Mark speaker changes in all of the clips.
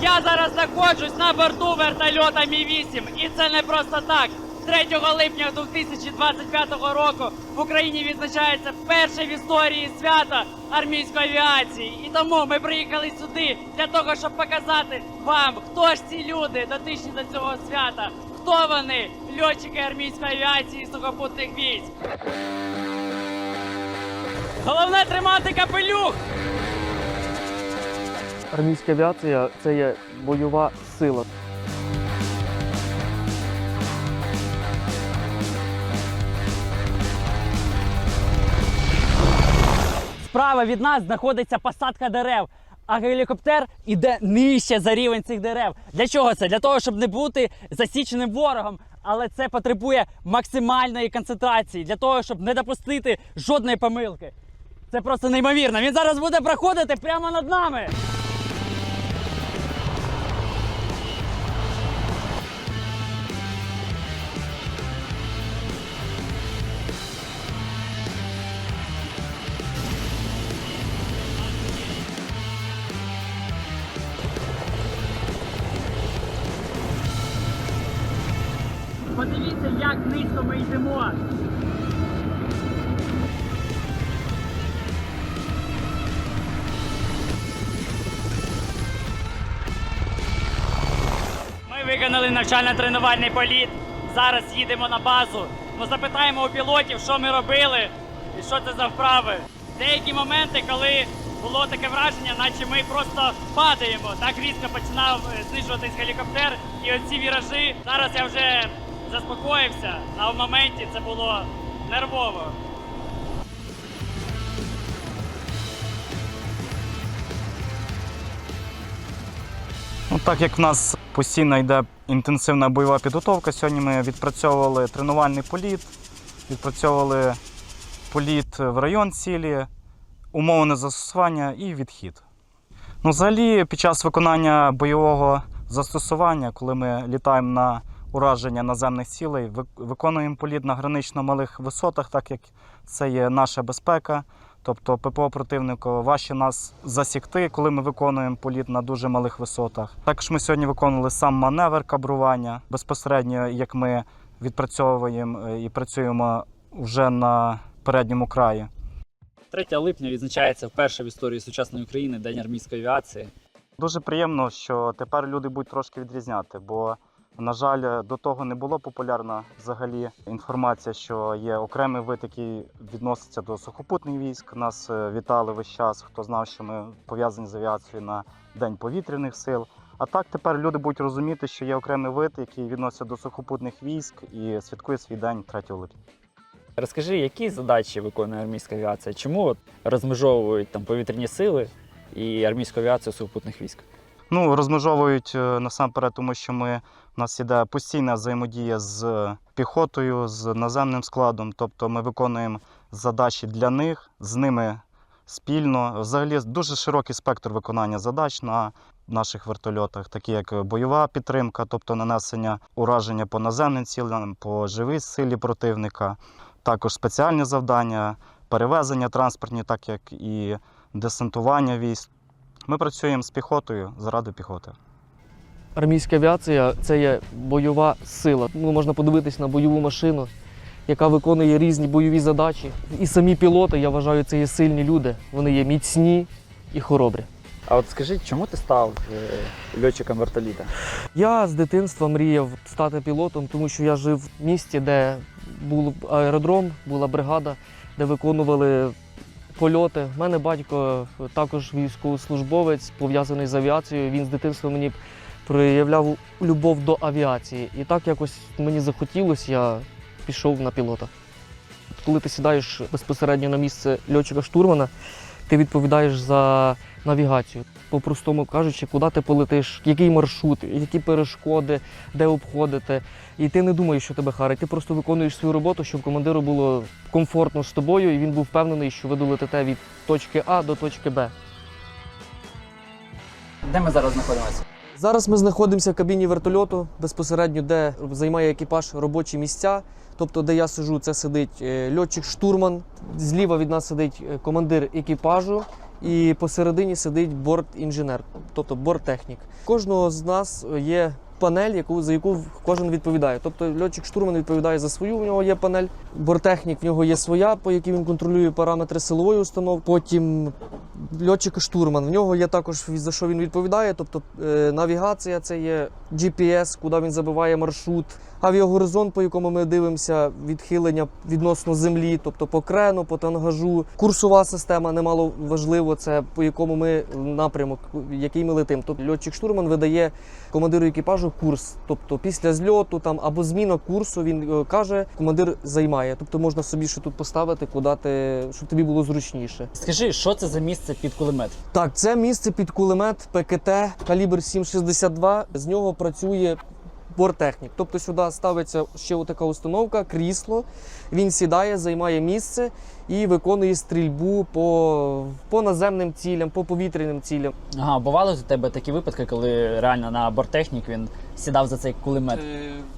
Speaker 1: Я зараз знаходжусь на борту вертольота Мі-8, і це не просто так. 3 липня 2025 року в Україні відзначається перше в історії свято армійської авіації. І тому ми приїхали сюди для того, щоб показати вам, хто ж ці люди дотичні до цього свята, хто вони, льотчики армійської авіації і сухопутних військ. Головне тримати капелюх!
Speaker 2: Армійська авіація це є бойова сила.
Speaker 1: Справа від нас знаходиться посадка дерев, а гелікоптер іде нижче за рівень цих дерев. Для чого це? Для того, щоб не бути засіченим ворогом. Але це потребує максимальної концентрації для того, щоб не допустити жодної помилки. Це просто неймовірно. Він зараз буде проходити прямо над нами. Подивіться, як низько ми йдемо. Ми виконали навчально-тренувальний політ. Зараз їдемо на базу. Ми запитаємо у пілотів, що ми робили і що це за вправи. Деякі моменти, коли було таке враження, наче ми просто падаємо. Так різко починав е, знижуватись гелікоптер. І оці віражі. Зараз я вже заспокоївся, а в моменті це було нервово.
Speaker 3: Ну, так як в нас постійно йде інтенсивна бойова підготовка, сьогодні ми відпрацьовували тренувальний політ, відпрацьовували політ в район цілі, умовне застосування і відхід. Ну, взагалі, під час виконання бойового застосування, коли ми літаємо на ураження наземних цілей, виконуємо політ на гранично малих висотах, так як це є наша безпека. Тобто ППО противнику важче нас засікти, коли ми виконуємо політ на дуже малих висотах. Також ми сьогодні виконували сам маневр кабрування безпосередньо, як ми відпрацьовуємо е, і працюємо вже на передньому краї.
Speaker 1: 3 липня відзначається вперше в історії сучасної України День армійської авіації.
Speaker 3: Дуже приємно, що тепер люди будуть трошки відрізняти, бо, на жаль, до того не було популярна взагалі інформація, що є окремий вид, який відноситься до сухопутних військ. Нас е, вітали весь час, хто знав, що ми пов'язані з авіацією на День повітряних сил. А так тепер люди будуть розуміти, що є окремий вид, який відноситься до сухопутних військ і святкує свій день 3 липня.
Speaker 1: Розкажи, які задачі виконує армійська авіація? Чому от розмежовують там повітряні сили і армійську авіацію сухопутних військ?
Speaker 3: Ну, розмежовують е, насамперед, тому що ми, у нас іде постійна взаємодія з піхотою, з наземним складом. Тобто ми виконуємо задачі для них, з ними спільно. Взагалі дуже широкий спектр виконання задач на наших вертольотах, такі як бойова підтримка, тобто нанесення ураження по наземним цілям, по живій силі противника, також спеціальні завдання, перевезення транспортні, так як і десантування військ. Ми працюємо з піхотою заради піхоти.
Speaker 2: Армійська авіація це є бойова сила. Ну, можна подивитись на бойову машину, яка виконує різні бойові задачі. І самі пілоти, я вважаю, це є сильні люди. Вони є міцні і хоробрі.
Speaker 1: А от скажи, чому ти став е, льотчиком вертоліта?
Speaker 2: Я з дитинства мріяв стати пілотом, тому що я жив в місті, де був аеродром, була бригада, де виконували польоти. У мене батько також військовослужбовець, пов'язаний з авіацією. Він з дитинства мені проявляв любов до авіації. І так якось мені захотілося, я пішов на пілота. Коли ти сідаєш безпосередньо на місце льотчика штурмана, ти відповідаєш за навігацію. По-простому кажучи, куди ти полетиш, який маршрут, які перешкоди, де обходити. І ти не думаєш, що тебе харить. Ти просто виконуєш свою роботу, щоб командиру було комфортно з тобою, і він був впевнений, що ви долетите від точки А до точки Б.
Speaker 1: Де ми зараз знаходимося?
Speaker 2: Зараз ми знаходимося в кабіні вертольоту, безпосередньо, де займає екіпаж робочі місця. Тобто, де я сижу, це сидить е, льотчик-штурман. Зліва від нас сидить е, командир екіпажу і посередині сидить борт-інженер, тобто борт-технік. Кожного з нас є панель, яку, за яку кожен відповідає. Тобто льотчик штурман відповідає за свою, у нього є панель. Борттехнік в нього є своя, по якій він контролює параметри силової установки. Потім льотчик штурман. В нього є також за що він відповідає. Тобто е, навігація це є GPS, куди він забиває маршрут, авіагоризонт, по якому ми дивимося, відхилення відносно землі, тобто по крену, по тангажу. Курсова система немало важливо, це по якому ми напрямок, який ми летимо. Тобто льотчик штурман видає командиру екіпажу курс. Тобто після зльоту там або зміна курсу він е, каже, командир займає. Тобто можна собі ще тут поставити, куди ти, щоб тобі було зручніше.
Speaker 4: Скажи, що це за місце під кулемет?
Speaker 2: Так, це місце під кулемет ПКТ калібр 7,62. З нього працює борттехнік. Тобто сюди ставиться ще така установка, крісло. Він сідає, займає місце і виконує стрільбу по, по наземним цілям, по повітряним цілям.
Speaker 4: Ага, бували у тебе такі випадки, коли реально на борттехнік він сідав за цей кулемет.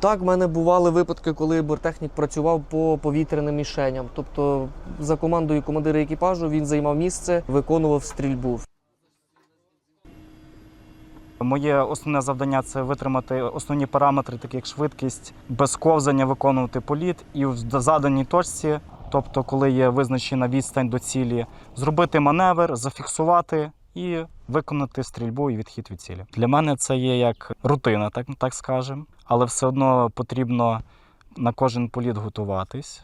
Speaker 2: Так, в мене бували випадки, коли борттехнік працював по повітряним мішеням. Тобто, за командою командира екіпажу він займав місце, виконував стрільбу.
Speaker 3: Моє основне завдання це витримати основні параметри, такі як швидкість, без ковзання виконувати політ і в заданій точці, тобто, коли є визначена відстань до цілі, зробити маневр, зафіксувати і виконати стрільбу і відхід від цілі. Для мене це є як рутина, так, так скажемо, але все одно потрібно на кожен політ готуватись,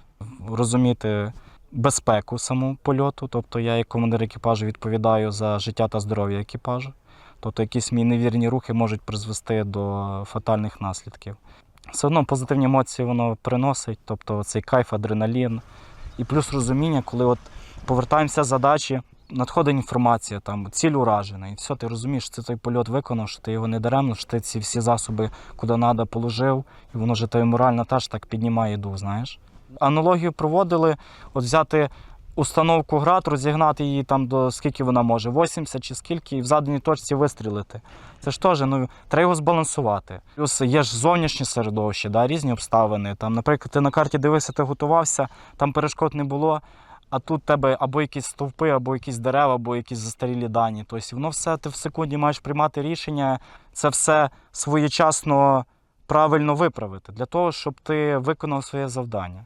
Speaker 3: розуміти безпеку самого польоту. Тобто я, як командир екіпажу, відповідаю за життя та здоров'я екіпажу. Тобто якісь мої невірні рухи можуть призвести до фатальних наслідків. Все одно позитивні емоції воно приносить, тобто цей кайф, адреналін. І плюс розуміння, коли от повертаємося задачі, надходить інформація, там ціль уражена, і все, ти розумієш, що ти той польот виконав, що ти його не даремно, що ти ці всі засоби куди треба положив, і воно вже тебе морально теж так піднімає дух, знаєш. Аналогію проводили, от взяти установку град, розігнати її там до скільки вона може, 80 чи скільки, і в заданій точці вистрілити. Це ж теж ну, треба його збалансувати. Плюс є ж зовнішнє середовище, да, різні обставини. Там, наприклад, ти на карті дивився, ти готувався, там перешкод не було. А тут тебе або якісь стовпи, або якісь дерева, або якісь застарілі дані. Тобто воно все ти в секунді маєш приймати рішення, це все своєчасно правильно виправити для того, щоб ти виконав своє завдання.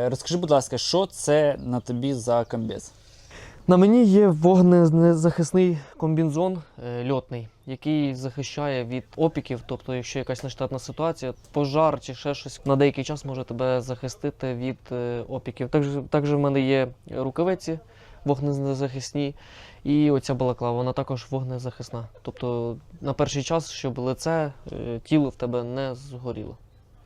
Speaker 4: Е, Розкажи, будь ласка, що це на тобі за комбез?
Speaker 2: На мені є вогнезахисний комбінзон е, льотний, який захищає від опіків. Тобто, якщо якась нештатна ситуація, пожар чи ще щось на деякий час може тебе захистити від е, опіків. Також, також в мене є рукавиці вогнезахисні, і оця балаклава, вона також вогнезахисна. Тобто на перший час, щоб лице, тіло в тебе не згоріло.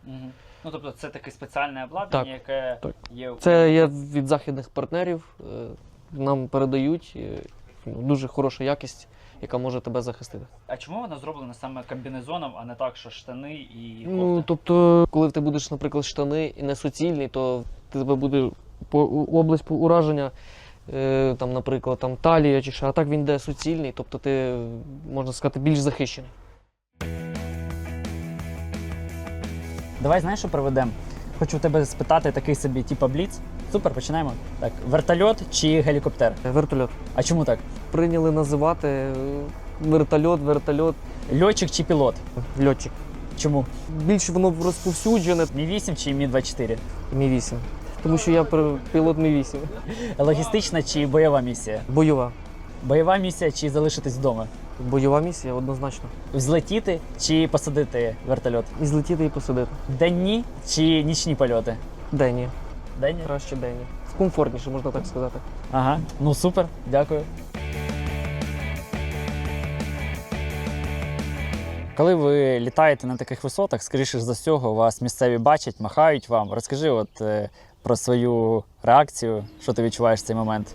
Speaker 4: Угу. Ну тобто це таке спеціальне обладнання, яке
Speaker 2: так.
Speaker 4: є.
Speaker 2: Це є від західних партнерів. е, Нам передають е, ну, дуже хороша якість, яка може тебе захистити.
Speaker 4: А чому вона зроблена саме комбінезоном, а не так, що штани і
Speaker 2: Ну, тобто, коли ти будеш, наприклад, штани і не суцільні, то тебе буде по область по ураження, е, там, наприклад, там талія чи що, а так він йде суцільний, тобто ти, можна сказати, більш захищений.
Speaker 4: Давай знаєш, що проведемо? Хочу в тебе спитати такий собі, типа бліц. Супер, починаємо. Так, вертольот чи гелікоптер?
Speaker 2: Вертольот.
Speaker 4: А чому так?
Speaker 2: Прийняли називати е, вертольот, вертольот,
Speaker 4: Льотчик чи пілот?
Speaker 2: льотчик.
Speaker 4: Чому?
Speaker 2: Більш воно розповсюджене
Speaker 4: Мі 8 чи Мі 24
Speaker 2: Мі-8. Тому що я пр- пілот Мі-8.
Speaker 4: Логістична чи бойова місія?
Speaker 2: Бойова.
Speaker 4: Бойова місія чи залишитись вдома?
Speaker 2: Бойова місія однозначно.
Speaker 4: Взлетіти чи посадити вертольот?
Speaker 2: І злетіти і посадити.
Speaker 4: Денні чи нічні польоти?
Speaker 2: Денні.
Speaker 4: Денні?
Speaker 2: Краще денні. Комфортніше, можна так сказати.
Speaker 4: Ага, ну супер, дякую. Коли ви літаєте на таких висотах, скоріше за всього, вас місцеві бачать, махають вам. Розкажи от, е, про свою реакцію, що ти відчуваєш в цей момент.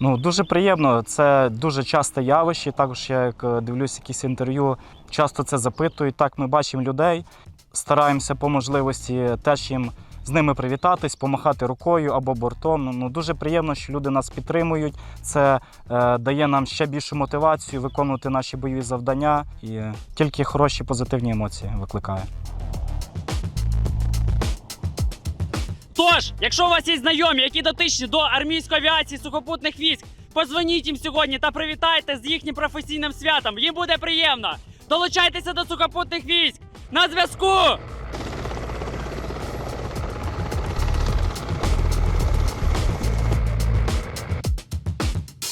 Speaker 3: Ну, дуже приємно. Це дуже часте явище. Також я як е, дивлюсь якісь інтерв'ю, часто це запитують. Так, ми бачимо людей, стараємося по можливості теж їм з ними привітатись, помахати рукою або бортом. Ну, Ну дуже приємно, що люди нас підтримують. Це е, дає нам ще більшу мотивацію виконувати наші бойові завдання і тільки хороші позитивні емоції викликає.
Speaker 1: Тож, якщо у вас є знайомі, які дотичні до армійської авіації сухопутних військ, позвоніть їм сьогодні та привітайте з їхнім професійним святом. Їм буде приємно. Долучайтеся до сухопутних військ. На зв'язку!